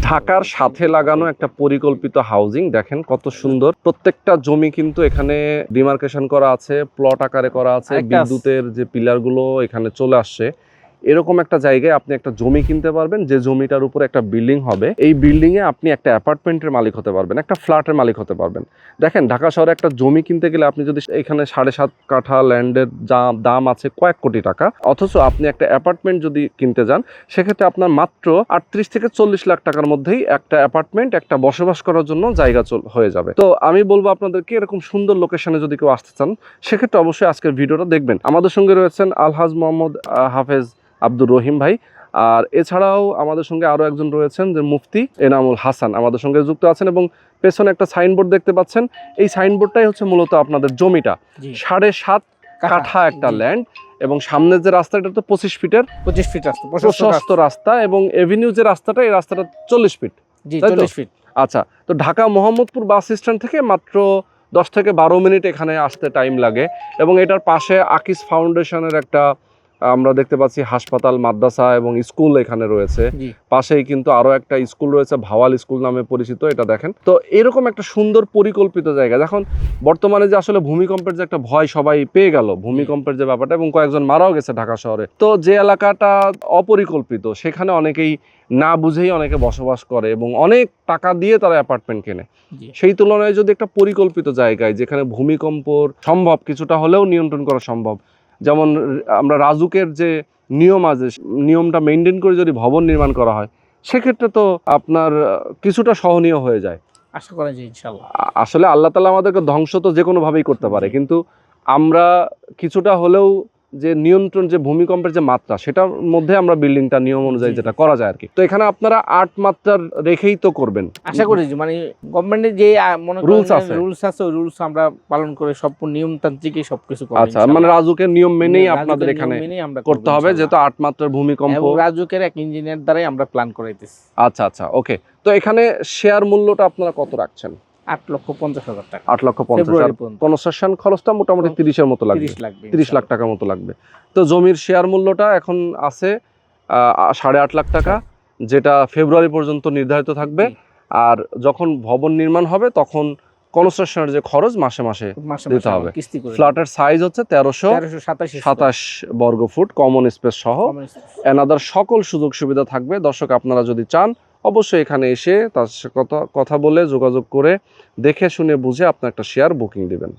ঢাকার সাথে লাগানো একটা পরিকল্পিত হাউজিং দেখেন কত সুন্দর। প্রত্যেকটা জমি কিন্তু এখানে ডিমার্কেশন করা আছে প্লট আকারে করা আছে বিদ্যুতের যে পিলারগুলো এখানে চলে আসছে। এরকম একটা জায়গায় আপনি একটা জমি কিনতে পারবেন, যে জমিটার উপরে একটা বিল্ডিং হবে, এই বিল্ডিং এ আপনি একটা অ্যাপার্টমেন্টের মালিক হতে পারবেন, একটা ফ্ল্যাটের মালিক হতে পারবেন। দেখেন, ঢাকা শহরে একটা জমি কিনতে গেলে আপনি যদি এখানে সাড়ে সাত কাঠা ল্যান্ডের যা দাম আছে কয়েক কোটি টাকা, অথচ আপনি একটা অ্যাপার্টমেন্ট যদি কিনতে যান, সেক্ষেত্রে আপনার মাত্র আটত্রিশ থেকে চল্লিশ লাখ টাকার মধ্যেই একটা অ্যাপার্টমেন্ট একটা বসবাস করার জন্য জায়গা চল- হয়ে যাবে। তো আমি বলব আপনাদেরকে, এরকম সুন্দর লোকেশনে যদি কেউ আসতে চান, সেক্ষেত্রে অবশ্যই আজকের ভিডিওটা দেখবেন। আমাদের সঙ্গে রয়েছেন আলহাজ মোহাম্মদ হাফেজ আব্দুর রহিম ভাই। আর এছাড়াও আমাদের সঙ্গে আরও একজন রয়েছেন যে মুফতি এনামুল হাসান। আমাদের সঙ্গে যুক্ত আছেন এবং পেছনে একটা সাইনবোর্ড দেখতে পাচ্ছেন। এই সাইনবোর্ডটাই হচ্ছে মূলত আপনাদের জমিটা। সাড়ে সাত কাঠা। একটা ল্যান্ড এবং সামনের যে রাস্তা এটা তো পঁচিশ ফিটের পঁচিশ ফিট রাস্তা প্রশস্ত রাস্তা। এবং এভিনিউ যে রাস্তাটা এই রাস্তাটা চল্লিশ ফিট? চল্লিশ ফিট। আচ্ছা তো ঢাকা মোহাম্মদপুর বাস স্ট্যান্ড থেকে মাত্র দশ থেকে বারো মিনিট এখানে আসতে টাইম লাগে এবং এটার পাশে আকিস ফাউন্ডেশনের একটা আমরা দেখতে পাচ্ছি হাসপাতাল মাদ্রাসা এবং স্কুল এখানে রয়েছে। পাশেই কিন্তু আরও একটা স্কুল রয়েছে ভাওয়াল স্কুল নামে পরিচিত এটা দেখেন। তো এরকম একটা সুন্দর পরিকল্পিত জায়গা। এখন বর্তমানে যে আসলে ভূমিকম্পের যে একটা ভয় সবাই পেয়ে গেল ভূমিকম্পের যে ব্যাপারটা এবং কয়েকজন মারাও গেছে ঢাকা শহরে। তো যে এলাকাটা অপরিকল্পিত সেখানে অনেকেই না বুঝেই অনেকে বসবাস করে এবং অনেক টাকা দিয়ে তারা অ্যাপার্টমেন্ট কেনে। সেই তুলনায় যদি একটা পরিকল্পিত জায়গায় যেখানে ভূমিকম্পর সম্ভব কিছুটা হলেও নিয়ন্ত্রণ করা সম্ভব যেমন আমরা রাজুকের যে নিয়ম আছে নিয়মটা মেনটেন করে যদি ভবন নির্মাণ করা হয় সেক্ষেত্রে তো আপনার কিছুটা সহনীয় হয়ে যায়। আশা করা যায় ইনশাল্লাহ আসলে আল্লাহ তালা আমাদেরকে ধ্বংস তো যে কোনোভাবেই করতে পারে কিন্তু আমরা কিছুটা হলেও যে নিয়ন্ত্রণ যে ভূমিকম্পের যে মাত্রা সেটার মধ্যে আমরা বিল্ডিংটা নিয়ম অনুযায়ী যেটা করা যায় আর কি। তো এখানে আপনারা আট মাত্রার রেখেই তো করবেন। আশা করি মানে গভর্নমেন্টের যে মনে Rules আছে। রুলস আছে ওই রুলস আমরা পালন করে সব নিয়মতান্ত্রিকই সবকিছু করব আচ্ছা মানে রাজুকের নিয়ম মেনেই আপনাদের এখানে করতে হবে যেহেতু আট মাত্রার ভূমিকম্প। রাজুকের এক ইঞ্জিনিয়ার দ্বারাই আমরা প্ল্যান করাইতেছি আচ্ছা আচ্ছা ওকে তো এখানে শেয়ার মূল্যটা আপনারা কত রাখছেন? আট লক্ষ পঞ্চাশ হাজার টাকা। আট লক্ষ পঞ্চাশ ফেব্রুয়ারি খরচটা মোটামুটি তিরিশের মতো লাগবে। তিরিশ লাখ টাকার মতো লাগবে। তো জমির শেয়ার মূল্যটা এখন আছে সাড়ে আট লাখ টাকা যেটা ফেব্রুয়ারি পর্যন্ত নির্ধারিত থাকবে। আর যখন ভবন নির্মাণ হবে তখন কনস্ট্রাকশনের যে খরচ মাসে মাসে দিতে হবে। ফ্ল্যাটের সাইজ হচ্ছে তেরোশো সাতাশ বর্গ ফুট কমন স্পেস সহ। এনাদার সকল সুযোগ সুবিধা থাকবে। দর্শক আপনারা যদি চান অবশ্যই এখানে এসে তার কথা বলে যোগাযোগ করে দেখে শুনে বুঝে আপনার একটা শেয়ার বুকিং দিবেন।